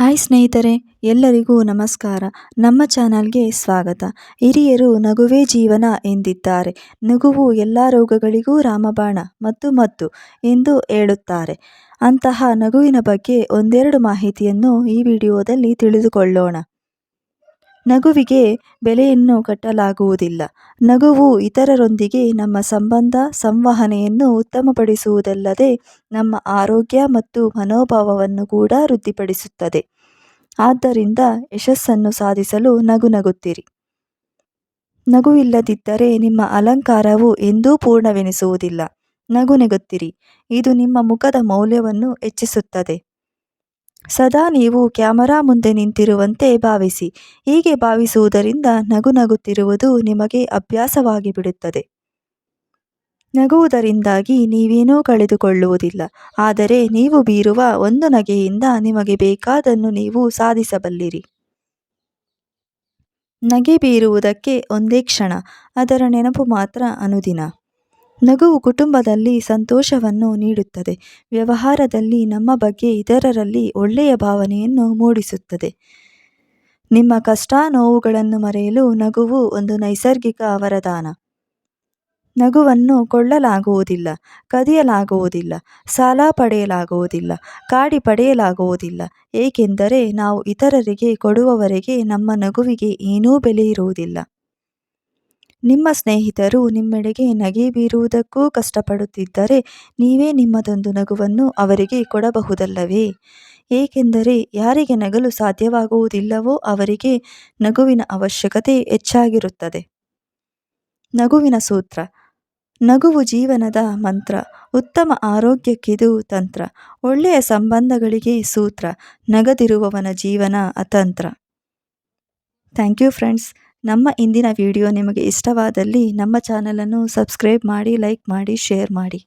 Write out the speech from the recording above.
Hi ಸ್ನೇಹಿತರೆ, ಎಲ್ಲರಿಗೂ ನಮಸ್ಕಾರ. ನಮ್ಮ ಚಾನಲ್ಗೆ ಸ್ವಾಗತ. ಹಿರಿಯರು ನಗುವೇ ಜೀವನ ಎಂದಿದ್ದಾರೆ. ನಗುವು ಎಲ್ಲ ರೋಗಗಳಿಗೂ ರಾಮಬಾಣ ಮತ್ತು ಮದ್ದು ಎಂದು ಹೇಳುತ್ತಾರೆ. ಅಂತಹ ನಗುವಿನ ಬಗ್ಗೆ ಒಂದೆರಡು ಮಾಹಿತಿಯನ್ನು ಈ ವಿಡಿಯೋದಲ್ಲಿ ತಿಳಿದುಕೊಳ್ಳೋಣ. ನಗುವಿಗೆ ಬೆಲೆಯನ್ನು ಕಟ್ಟಲಾಗುವುದಿಲ್ಲ. ನಗುವು ಇತರರೊಂದಿಗೆ ನಮ್ಮ ಸಂಬಂಧ, ಸಂವಹನೆಯನ್ನು ಉತ್ತಮಪಡಿಸುವುದಲ್ಲದೆ ನಮ್ಮ ಆರೋಗ್ಯ ಮತ್ತು ಮನೋಭಾವವನ್ನು ಕೂಡ ವೃದ್ಧಿಪಡಿಸುತ್ತದೆ. ಆದ್ದರಿಂದ ಯಶಸ್ಸನ್ನು ಸಾಧಿಸಲು ನಗು ನಗುತ್ತಿರಿ ನಗುವಿಲ್ಲದಿದ್ದರೆ ನಿಮ್ಮ ಅಲಂಕಾರವು ಎಂದೂ ಪೂರ್ಣವೆನಿಸುವುದಿಲ್ಲ. ನಗು ನಗುತ್ತಿರಿ. ಇದು ನಿಮ್ಮ ಮುಖದ ಮೌಲ್ಯವನ್ನು ಹೆಚ್ಚಿಸುತ್ತದೆ. ಸದಾ ನೀವು ಕ್ಯಾಮರಾ ಮುಂದೆ ನಿಂತಿರುವಂತೆ ಭಾವಿಸಿ. ಹೀಗೆ ಭಾವಿಸುವುದರಿಂದ ನಗು ನಗುತ್ತಿರುವುದು ನಿಮಗೆ ಅಭ್ಯಾಸವಾಗಿ ಬಿಡುತ್ತದೆ. ನಗುವುದರಿಂದಾಗಿ ನೀವೇನೂ ಕಳೆದುಕೊಳ್ಳುವುದಿಲ್ಲ. ಆದರೆ ನೀವು ಬೀರುವ ಒಂದು ನಗೆಯಿಂದ ನಿಮಗೆ ಬೇಕಾದನ್ನು ನೀವು ಸಾಧಿಸಬಲ್ಲಿರಿ. ನಗೆ ಬೀರುವುದಕ್ಕೆ ಒಂದೇ ಕ್ಷಣ, ಅದರ ನೆನಪು ಮಾತ್ರ ಅನುದಿನ. ನಗುವು ಕುಟುಂಬದಲ್ಲಿ ಸಂತೋಷವನ್ನು ನೀಡುತ್ತದೆ. ವ್ಯವಹಾರದಲ್ಲಿ ನಮ್ಮ ಬಗ್ಗೆ ಇತರರಲ್ಲಿ ಒಳ್ಳೆಯ ಭಾವನೆಯನ್ನು ಮೂಡಿಸುತ್ತದೆ. ನಿಮ್ಮ ಕಷ್ಟ ನೋವುಗಳನ್ನು ಮರೆಯಲು ನಗುವು ಒಂದು ನೈಸರ್ಗಿಕ ವರದಾನ ನಗುವನ್ನು ಕೊಳ್ಳಲಾಗುವುದಿಲ್ಲ, ಕದಿಯಲಾಗುವುದಿಲ್ಲ, ಸಾಲ ಪಡೆಯಲಾಗುವುದಿಲ್ಲ, ಕಾಡಿ ಪಡೆಯಲಾಗುವುದಿಲ್ಲ. ಏಕೆಂದರೆ ನಾವು ಇತರರಿಗೆ ಕೊಡುವವರೆಗೆ ನಮ್ಮ ನಗುವಿಗೆ ಏನೂ ಬೆಲೆ ಇರುವುದಿಲ್ಲ. ನಿಮ್ಮ ಸ್ನೇಹಿತರು ನಿಮ್ಮೆಡೆಗೆ ನಗೆ ಬೀರುವುದಕ್ಕೂ ಕಷ್ಟಪಡುತ್ತಿದ್ದರೆ ನೀವೇ ನಿಮ್ಮದೊಂದು ನಗುವನ್ನು ಅವರಿಗೆ ಕೊಡಬಹುದಲ್ಲವೇ? ಏಕೆಂದರೆ ಯಾರಿಗೆ ನಗಲು ಸಾಧ್ಯವಾಗುವುದಿಲ್ಲವೋ ಅವರಿಗೆ ನಗುವಿನ ಅವಶ್ಯಕತೆ ಹೆಚ್ಚಾಗಿರುತ್ತದೆ. ನಗುವಿನ ಸೂತ್ರ ನಗುವು ಜೀವನದ ಮಂತ್ರ, ಉತ್ತಮ ಆರೋಗ್ಯಕ್ಕಿದು ತಂತ್ರ, ಒಳ್ಳೆಯ ಸಂಬಂಧಗಳಿಗೆ ಸೂತ್ರ, ನಗದಿರುವವನ ಜೀವನ ಅತಂತ್ರ. Thank you friends. ನಮ್ಮ ಇಂದಿನ ವಿಡಿಯೋ ನಿಮಗೆ ಇಷ್ಟವಾದಲ್ಲಿ ನಮ್ಮ ಚಾನಲನ್ನು ಸಬ್ಸ್ಕ್ರೈಬ್ ಮಾಡಿ, ಲೈಕ್ ಮಾಡಿ, ಶೇರ್ ಮಾಡಿ.